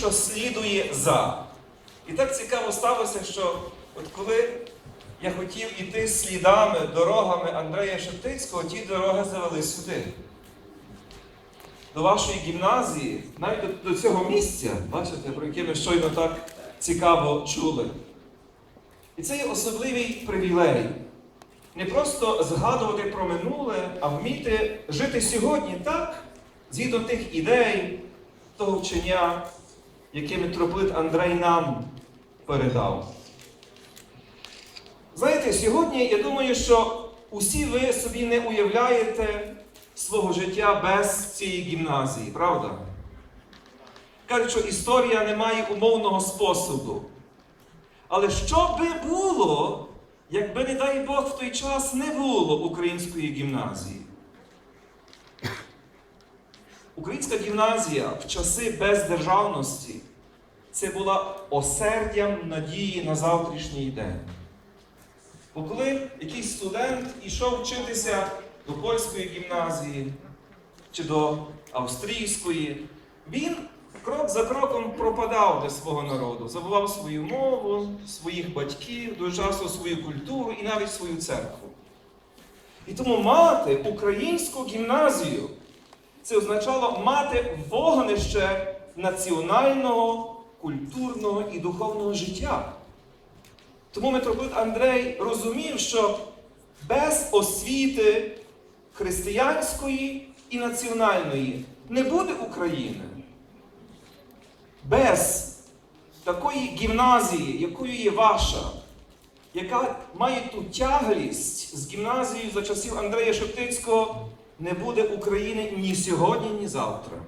що слідує за. І так цікаво сталося, що от коли я хотів іти слідами, дорогами Андрея Шептицького, ті дороги завели сюди. До вашої гімназії, навіть до, цього місця, бачите, про яке ми щойно так цікаво чули. І це є особливий привілей. Не просто згадувати про минуле, а вміти жити сьогодні так, згідно тих ідей, того вчення, яке митрополит Андрей нам передав. Знаєте, сьогодні я думаю, що усі ви собі не уявляєте свого життя без цієї гімназії, правда? Кажуть, що історія не має умовного способу. Але що би було, якби, не дай Бог, в той час не було української гімназії? Українська гімназія в часи бездержавності це була осердям надії на завтрашній день. Бо коли якийсь студент ішов вчитися до польської гімназії чи до австрійської, він крок за кроком пропадав для свого народу, забував свою мову, своїх батьків, до часу свою культуру і навіть свою церкву. І тому мати українську гімназію це означало мати вогнище національного, культурного і духовного життя. Тому митрополит Андрей розумів, що без освіти християнської і національної не буде України. Без такої гімназії, якою є ваша, яка має ту тяглість з гімназією за часів Андрея Шептицького, не буде України ні сьогодні, ні завтра.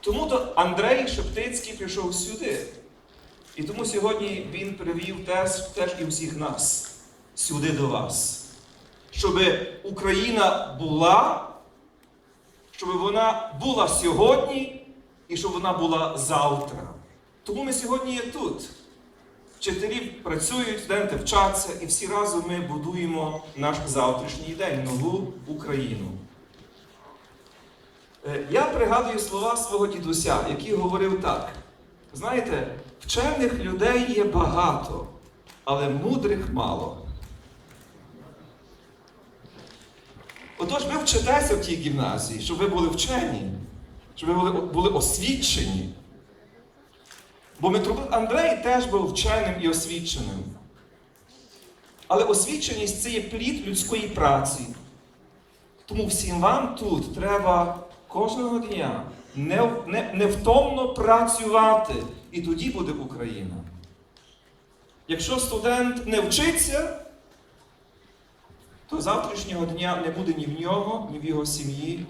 Тому то Андрей Шептицький прийшов сюди. І тому сьогодні він привів теж, теж і всіх нас сюди до вас. Щоб Україна була, щоб вона була сьогодні і щоб вона була завтра. Тому ми сьогодні є тут. Вчителі працюють, студенти вчаться, і всі разом ми будуємо наш завтрашній день, нову Україну. Е, Я пригадую слова свого дідуся, який говорив так: знаєте, вчених людей є багато, але мудрих мало. Отож, ви вчитеся в тій гімназії, щоб ви були вчені, щоб ви були, освічені. Бо митрополит Андрей теж був вченим і освіченим. Але освіченість це є плід людської праці. Тому всім вам тут треба кожного дня невтомно працювати, і тоді буде Україна. Якщо студент не вчиться, то завтрашнього дня не буде ні в нього, ні в його сім'ї,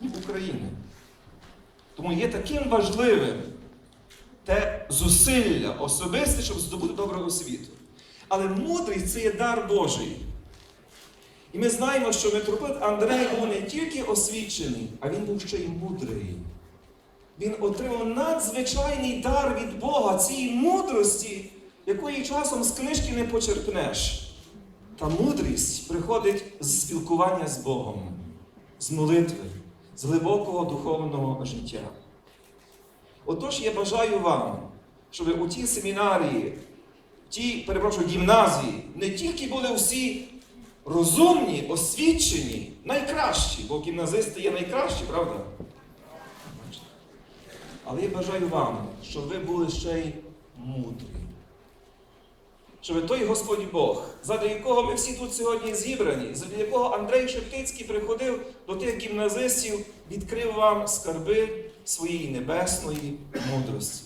ні в Україні. Тому є таким важливим те зусилля особисте, щоб здобути добру освіту. Але мудрість це є дар Божий. І ми знаємо, що митрополит Андрей був не тільки освічений, а він був ще й мудрий. Він отримав надзвичайний дар від Бога, цієї мудрості, якої часом з книжки не почерпнеш. Та мудрість приходить з спілкування з Богом, з молитви, з глибокого духовного життя. Отож, я бажаю вам, щоб у тій семінарії, в тій, перепрошую, гімназії не тільки були всі розумні, освічені, найкращі, бо гімназисти є найкращі, правда? Але я бажаю вам, щоб ви були ще й мудрі. Щоб той Господь Бог, задля якого ми всі тут сьогодні зібрані, задля якого Андрей Шептицький приходив до тих гімназистів, відкрив вам скарби своєї небесної мудрості.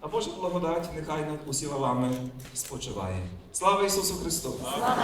А Божа благодать нехай над усіма вами спочиває. Слава Ісусу Христу! Слава